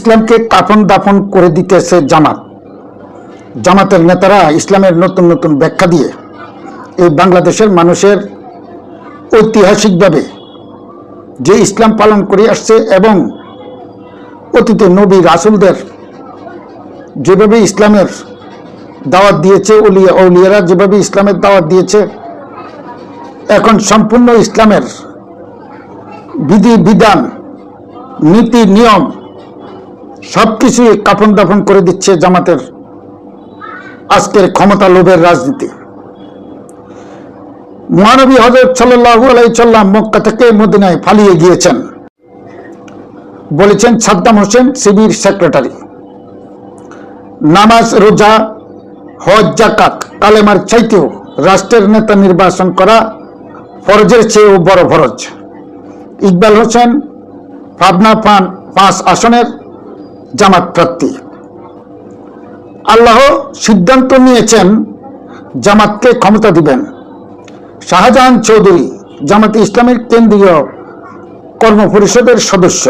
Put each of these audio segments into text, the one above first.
ইসলামকে কাফন দাফন করে দিতেছে জামাত। জামাতের নেতারা ইসলামের নতুন নতুন ব্যাখ্যা দিয়ে এই বাংলাদেশের মানুষের ঐতিহাসিকভাবে যে ইসলাম পালন করে আসছে এবং অতীতে নবী রাসুলদের যেভাবে ইসলামের দাওয়াত দিয়েছে, উলিয়া উলিয়ারা যেভাবে ইসলামের দাওয়াত দিয়েছে, এখন সম্পূর্ণ ইসলামের বিধি, বিধান, নীতি, নিয়ম সব কিছুই কাপন দাপন করে দিচ্ছে জামাতের আজকের ক্ষমতা লোভের রাজনীতি। মহানবী হজরত সাল্লাহু আলাইসাল্লাম মক্কা থেকে মদিনায় ফালিয়ে গিয়েছেন। বলেছেন সাদ্দাম হোসেন শিবির সেক্রেটারি। নামাজ, রোজা, হজ জাকাত কালেমার চাইতেও রাষ্ট্রের নেতা নির্বাচন করা ফরজের চেয়েও বড় ফরজ। ইকবাল হোসেন পাবনা পান পাঁচ আসনের জামাত প্রার্থী। আল্লাহ সিদ্ধান্ত নিয়েছেন জামাতকে ক্ষমতা দিবেন। শাহজাহান চৌধুরী জামাতে ইসলামের কেন্দ্রীয় কর্মপরিষদের সদস্য।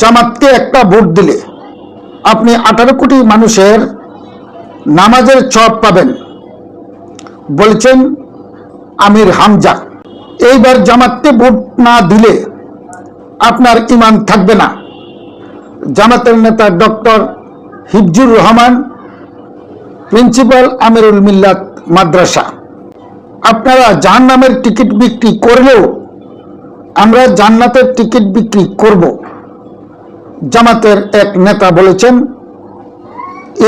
জামাতকে একটা ভোট দিলে আপনি আঠারো কোটি মানুষের নামাজের চপ পাবেন। বলছেন আমির হামজা, এইবার জামাতকে ভোট না দিলে আপনার ইমান থাকবে না। জামাতের নেতা ডক্টর হিফজুর রহমান, প্রিন্সিপাল আমিরুল মিল্লাত মাদ্রাসা। আপনারা জাহান্নামের টিকিট বিক্রি করলেও আমরা জান্নাতের টিকিট বিক্রি করব। জামাতের এক নেতা বলেছেন,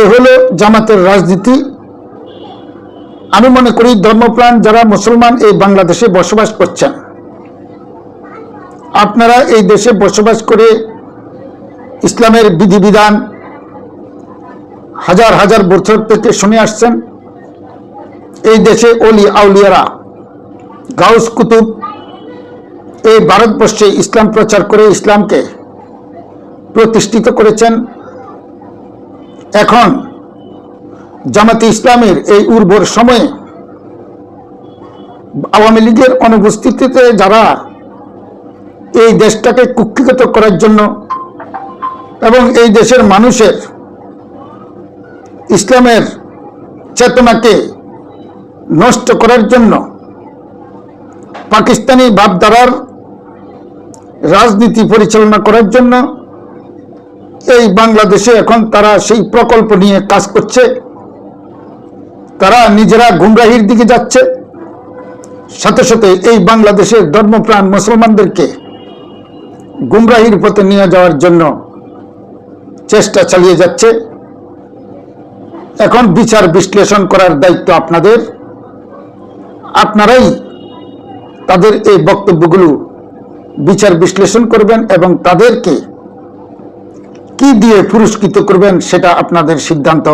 এ হলো জামাতের রাজনীতি। আমি মনে করি ধর্মপ্রাণ যারা মুসলমান এই বাংলাদেশে বসবাস করছেন, আপনারা এই দেশে বসবাস করে ইসলামের বিধিবিধান হাজার হাজার বছর থেকে শুনে আসছেন। এই দেশে অলি আউলিয়ারা, গাউস কুতুব, এই ভারতবর্ষে ইসলাম প্রচার করে ইসলামকে প্রতিষ্ঠিত করেছেন। এখন জামাতে ইসলামের এই উর্বর সময়ে আওয়ামী লীগের অনুপস্থিতিতে যারা এই দেশটাকে কুক্ষিগত করার জন্য এবং এই দেশের মানুষের ইসলামের চেতনাকে নষ্ট করার জন্য পাকিস্তানি ভাবধারার রাজনীতি পরিচালনা করার জন্য এই বাংলাদেশে এখন তারা সেই প্রকল্প নিয়ে কাজ করছে। তারা নিজেরা গুমরাহির দিকে যাচ্ছে। সাথে সাথে এই বাংলাদেশের ধর্মপ্রাণ মুসলমানদেরকে গুমরাহির পথে নিয়ে যাওয়ার জন্য চেষ্টা চালিয়ে যাচ্ছে। এখন বিচার বিশ্লেষণ করার দায়িত্ব আপনাদের। আপনারাই তাদের এই বক্তব্যগুলো বিচার বিশ্লেষণ করবেন এবং তাদেরকে কি দিয়ে পুরস্কৃত করবেন সেটা আপনাদের সিদ্ধান্ত।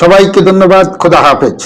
সবাইকে ধন্যবাদ। খোদা হাফেজ।